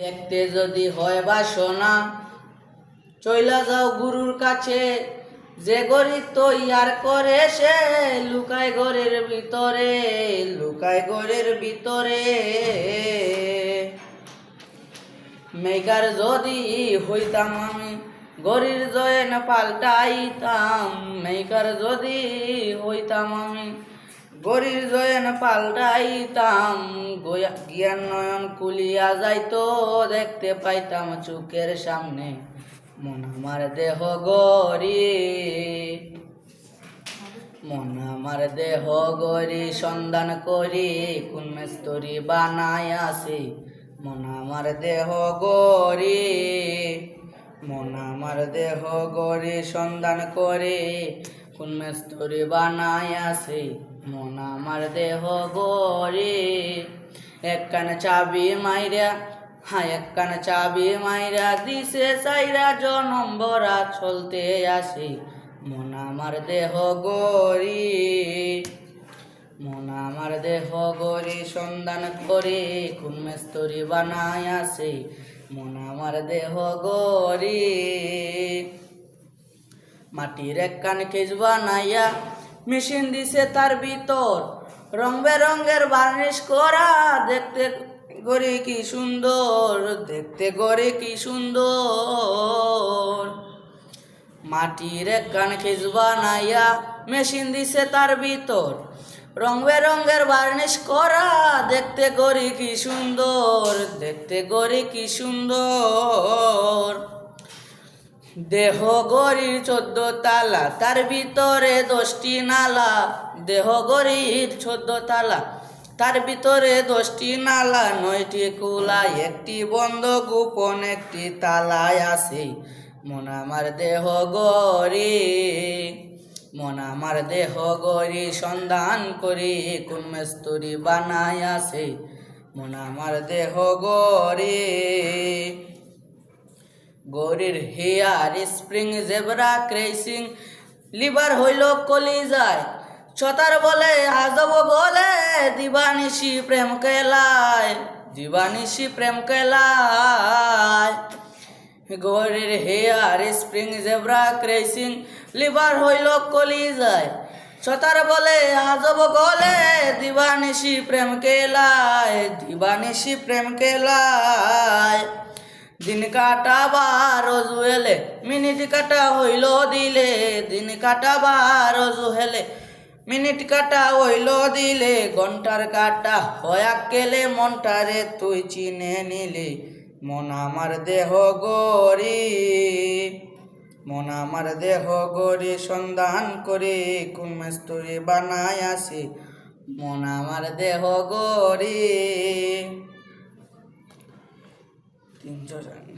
দেখতে যদি হয় বাসনা চইলা যাও গুরুর কাছে। যে গরি তৈয়ার করে, সে লুকায় ঘরের ভিতরে, লুকায় ঘরের ভিতরে। মেঘার যদি হইতাম আমি, গরির জয়েন পাল্টাইতাম। মেঘার যদি হইতাম আমি গরির জয়েন পাল্টাইতাম জ্ঞান নয়ন কুলিয়া যাইতো, দেখতে পাইতাম চোখের সামনে, মন আমার দেহ গরি মন আমার দেহ গরি সন্ধান করি, কোন মেস্তরি বানায় আসে, মন আমার দেহ গরি মন আমার দেহ গরি সন্ধান করে, কোন মেস্তরি বানায় আসে মন আমার দেহ গরি একখান চাবি মাইরা হ্যাঁ একখান চাবি মাইরা দিছে চাইরা জনম ভরা চলতে আসি। মন আমার দেহ গরি মন আমার দেহ গরি সন্ধান করে কোন মেস্তরি বানায় আসে। মন আমার দেহ গরি মাটির এক কান কেজ বানাইয়া মেশিন দিছে তার ভিতর। রং বেরঙের বার্নিশ করা, দেখতে গড়ে কি সুন্দর, দেখতে গড়ে কি সুন্দর। মাটির কান খেজ বানাইয়া মেশিন দিছে তার ভিতর। রং বেরঙের বার্নিশ করা, দেখতে গড়ি কি সুন্দর, দেখতে গড়ি কি সুন্দর। দেহ গরির চোদ্দ তালা, তার ভিতরে দশটি নালা। দেহ গরির চোদ্দ তালা, তার ভিতরে দশটি নালা। নয়টি কুলা, একটি বন্ধ, গোপন একটি তালায় আছে। মন আমার দেহ গরি, মন আমার দেহ গরি, সন্ধান করি, কোন মেস্তরি বানায় আছে। মন আমার দেহ গরি। গরির hair spring, zebra crossing, liver হইল কলি যায়। ছতার বলে আজব বলে, দিবানিশি প্রেম কেলায়, দিবানিশি প্রেম কেলায়। গরির hair spring, zebra crossing, liver হইল কলি যায়। ছতার বলে আজব গলে দিবানিশি প্রেম কেলায়, দিবানিশি প্রেম কেলায়। দিন কাটাবার রজু এলে মিনিট কাটা হইল দিলে, দিন কাটাবার রজু হেলে মিনিট কাটা হইল দিলে, ঘণ্টার কাটা হয়া কেলে মনটারে তুই চিনে নিলে, মন আমার দেহ গরি মন আমার দেহ গরি সন্ধান করে, কোন মেস্তরি বানায় আসে, মন আমার দেহ গরি তিনশো জানি